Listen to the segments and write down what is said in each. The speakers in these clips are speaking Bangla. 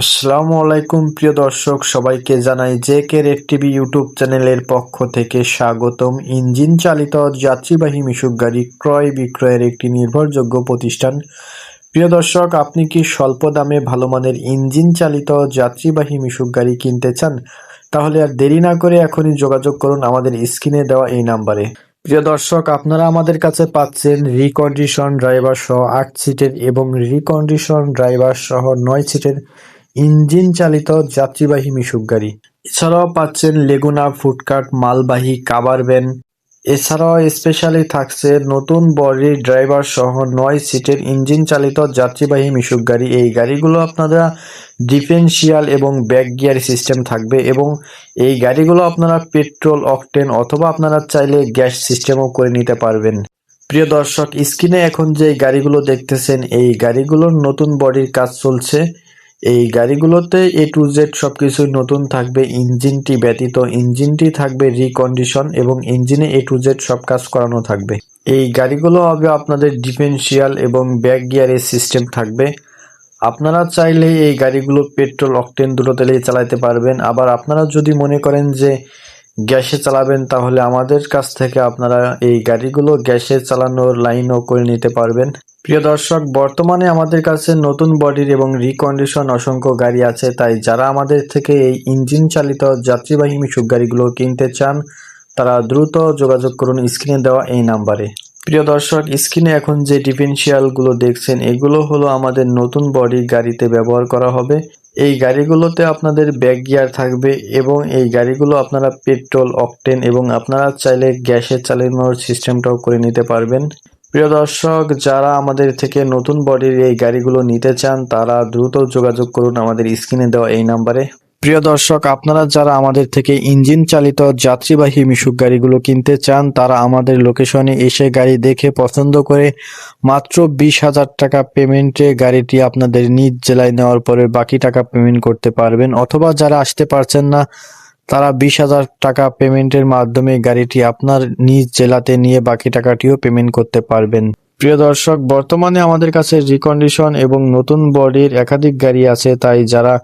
আসসালামু আলাইকুম, প্রিয় দর্শক, সবাইকে জানাই জে কে টিভি ইউটিউব চ্যানেলের পক্ষ থেকে স্বাগতম। ইঞ্জিন চালিত যাত্রীবাহী মিশুক গাড়ি ক্রয় বিক্রয়ের একটি নির্ভরযোগ্য প্রতিষ্ঠান। প্রিয় দর্শক, আপনি কি স্বল্প দামে ভালো মানের ইঞ্জিন চালিত যাত্রীবাহী মিশুক গাড়ি কিনতে চান? তাহলে আর দেরি না করে এখনই যোগাযোগ করুন আমাদের স্ক্রিনে দেওয়া এই নাম্বারে। প্রিয় দর্শক, আপনারা আমাদের কাছে পাচ্ছেন রিকন্ডিশন ড্রাইভার সহ আট সিটের এবং রিকন্ডিশন ড্রাইভার সহ নয় সিটের ইঞ্জিন চালিত যাত্রীবাহী মিশুক গাড়ি। এছাড়াও পাচ্ছেন লেগুনা ফুডকার্ট মালবাহী, কাবার ভ্যান। এছাড়াও স্পেশালি থাকছে নতুন বডি ড্রাইভার সহ নয় সিটের ইঞ্জিন চালিত যাত্রীবাহী মিশুক গাড়ি। এই গাড়িগুলো আপনারা ডিফেন্সিয়াল এবং ব্যাক গিয়ার সিস্টেম থাকবে এবং এই গাড়িগুলো আপনারা পেট্রোল, অকটেন অথবা আপনারা চাইলে গ্যাস সিস্টেমও করে নিতে পারবেন। প্রিয় দর্শক, স্ক্রিনে এখন যে গাড়িগুলো দেখতেছেন, এই গাড়িগুলোর নতুন বডির কাজ চলছে। এই গাড়িগুলোতে এ টু জেড সব কিছুই নতুন থাকবে, ইঞ্জিনটি ব্যতীত ইঞ্জিনটি থাকবে রিকন্ডিশন এবং ইঞ্জিনে এ টু জেড সব কাজ করানো থাকবে। এই গাড়িগুলো হবে আপনাদের ডিফেন্সিয়াল এবং ব্যাক গিয়ারের সিস্টেম থাকবে। আপনারা চাইলে এই গাড়িগুলো পেট্রোল অকটেন দুটো তেলেই চালাতে পারবেন। আবার আপনারা যদি মনে করেন যে গ্যাসে চালাবেন, তাহলে আমাদের কাছ থেকে আপনারা এই গাড়িগুলো গ্যাসে চালানোর লাইনও করে নিতে পারবেন। প্রিয় দর্শক, বর্তমানে আমাদের কাছে নতুন বডির এবং রিকন্ডিশন অসংখ্য গাড়ি আছে, তাই যারা আমাদের থেকে এই ইঞ্জিন চালিত যাত্রীবাহী মিশুক গাড়িগুলো কিনতে চান, তারা দ্রুত যোগাযোগ করুন স্ক্রিনে দেওয়া এই নাম্বারে। প্রিয় দর্শক, স্ক্রিনে এখন যে ডিফেন্সিয়ালগুলো দেখছেন, এগুলো হলো আমাদের নতুন বডি গাড়িতে ব্যবহার করা হবে। এই গাড়িগুলোতে আপনাদের ব্যাক গিয়ার থাকবে এবং এই গাড়িগুলো আপনারা পেট্রোল, অকটেন এবং আপনারা চাইলে গ্যাসের চালানোর সিস্টেমটাও করে নিতে পারবেন। প্রিয় দর্শক, যারা আমাদের থেকে নতুন বডির এই গাড়িগুলো নিতে চান, তারা দ্রুত যোগাযোগ করুন আমাদের স্ক্রিনে দেওয়া এই নাম্বারে। প্রিয় দর্শক, আপনারা যারা আমাদের থেকে ইঞ্জিন চালিত যাত্রীবাহী মিশুক গাড়িগুলো কিনতে চান, তারা আমাদের লোকেশনে এসে গাড়ি দেখে পছন্দ করে মাত্র বিশ হাজার টাকা পেমেন্টে গাড়িটি আপনাদের নিজ জেলায় নেওয়ার পরে বাকি টাকা পেমেন্ট করতে পারবেন। অথবা যারা আসতে পারছেন না, তারা বিশ হাজার টাকা পেমেন্টের মাধ্যমে গাড়িটি আপনার নিজ জেলাতে নিয়ে বাকি টাকাটিও পেমেন্ট করতে পারবেন। প্রিয় দর্শক, বর্তমানে আমাদের কাছে রিকন্ডিশন এবং নতুন বডির একাধিক গাড়ি আছে, তাই যারা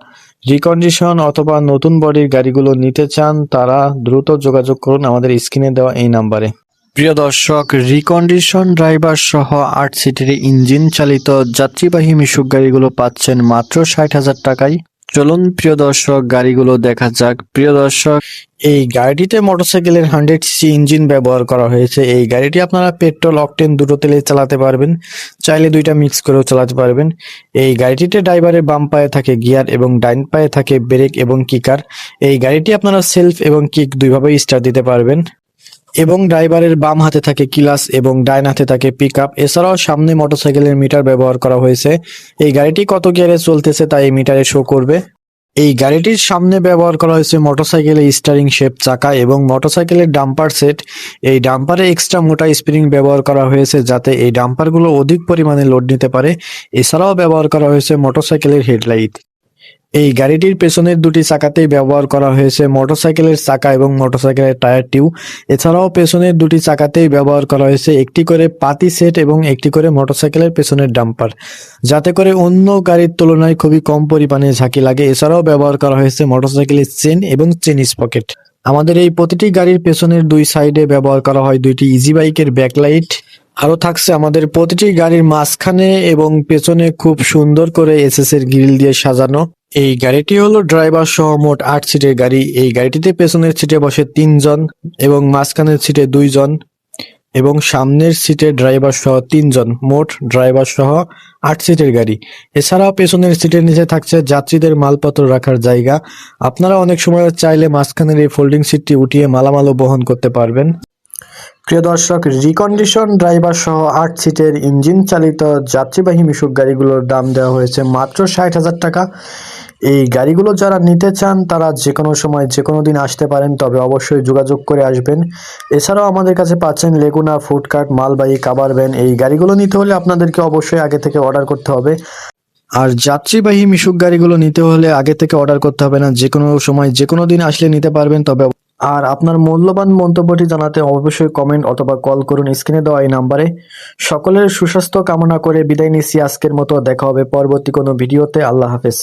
রিকন্ডিশন অথবা নতুন বডির গাড়িগুলো নিতে চান, তারা দ্রুত যোগাযোগ করুন আমাদের স্ক্রিনে দেওয়া এই নাম্বারে। প্রিয় দর্শক রিকন্ডিশন ড্রাইভার সহ আট সিটের ইঞ্জিন চালিত যাত্রীবাহী মিশুক গাড়িগুলো পাচ্ছেন মাত্র ষাট হাজার টাকায়। চলুন প্রিয় দর্শক, গাড়িগুলো দেখা যাক। প্রিয় দর্শক, এই গাড়িটিতে মোটরসাইকেলের হান্ড্রেড সিসি ইঞ্জিন ব্যবহার করা হয়েছে। এই গাড়িটি আপনারা পেট্রোল, অকটেন দুটো তেলে চালাতে পারবেন। চাইলে দুইটা মিক্স করেও চালাতে পারবেন। এই গাড়িটিতে ড্রাইভারের বাম পায়ে থাকে গিয়ার এবং ডাইন পায়ে থাকে ব্রেক এবং কিকার। এই গাড়িটি আপনারা সেলফ এবং কিক দুইভাবেই স্টার্ট দিতে পারবেন। এবং ড্রাইভারের বাম হাতে থাকে কিলাস এবং ডাইন হাতে থাকে পিক আপ এছাড়াও সামনে মোটরসাইকেলের মিটার ব্যবহার করা হয়েছে। এই গাড়িটি কত গিয়ারে চলতেছে তা এই মিটারে শো করবে। এই গাড়িটির সামনে ব্যবহার করা হয়েছে মোটরসাইকেলের স্টারিং শেপ চাকা এবং মোটরসাইকেলের ডাম্পার সেট এই ডাম্পারে এক্সট্রা মোটা স্প্রিং ব্যবহার করা হয়েছে যাতে এই ডাম্পারগুলো অধিক পরিমাণে লোড নিতে পারে। এছাড়াও ব্যবহার করা হয়েছে মোটরসাইকেলের হেডলাইট এই গাড়িটির পেছনের দুটি চাকাতেই ব্যবহার করা হয়েছে মোটরসাইকেলের চাকা এবং মোটরসাইকেলের টায়ার টিউব। এছাড়াও পেছনের দুটি চাকাতেই ব্যবহার করা হয়েছে একটি করে পাতি সেট এবং একটি করে মোটরসাইকেলের পেছনের ডাম্পার। যাতে করে অন্য গাড়ির তুলনায় খুবই কম পরিমাণে ঝাঁকি লাগে। এছাড়াও ব্যবহার করা হয়েছে মোটরসাইকেলের চেন এবং চেন স্পকেট আমাদের এই প্রতিটি গাড়ির পেছনের দুই সাইডে ব্যবহার করা হয় দুইটি ইজি বাইকের ব্যাকলাইট আরও থাকছে আমাদের প্রতিটি গাড়ির মাঝখানে এবং পেছনে খুব সুন্দর করে এসএস এর গ্রিল দিয়ে সাজানো। এই গাড়িটি হলো ড্রাইভার সহ মোট আট সিটের গাড়ি। এই গাড়িটিতে পেছনের সিটে বসে তিনজন এবং মাঝখানের সিটে দুইজন এবং সামনের সিটে ড্রাইভার সহ তিনজন, মোট ড্রাইভার সহ আট সিটের গাড়ি। এছাড়াও পেছনের সিটের নিচে থাকছে যাত্রীদের মালপত্র রাখার জায়গা। আপনারা অনেক সময় চাইলে মাঝখানের এই ফোল্ডিং সিটটি উঠিয়ে মালামালও বহন করতে পারবেন। প্রিয় দর্শক রিকন্ডিশন ড্রাইভার সহ আট সিটের ইঞ্জিন চালিত যাত্রীবাহী মিশুক গাড়িগুলোর দাম দেওয়া হয়েছে মাত্র ষাট হাজার টাকা। এই গাড়িগুলো যারা নিতে চান, তারা যে কোনো সময় যে কোনো দিন আসতে পারেন, তবে অবশ্যই যোগাযোগ করে আসবেন। এছাড়াও আমাদের কাছে পাচ্ছেন লেগুনা ফুডকার্ট মালবাহী, কাবার ভ্যান। এই গাড়িগুলো নিতে হলে আপনাদেরকে অবশ্যই আগে থেকে অর্ডার করতে হবে। আর যাত্রীবাহী মিশুক গাড়িগুলো নিতে হলে আগে থেকে অর্ডার করতে হবে না। যে কোনো সময় যে কোনো দিন আসলে নিতে পারবেন, তবে আর আপনার মূল্যবান মন্তব্যটি জানাতে অবশ্যই কমেন্ট অথবা কল করুন স্ক্রিনে দেওয়া এই নাম্বারে সকলের সুস্বাস্থ্য কামনা করে বিদায় নিচ্ছি। আজকের মতো দেখা হবে পরবর্তী কোনো ভিডিওতে আল্লাহ হাফেজ।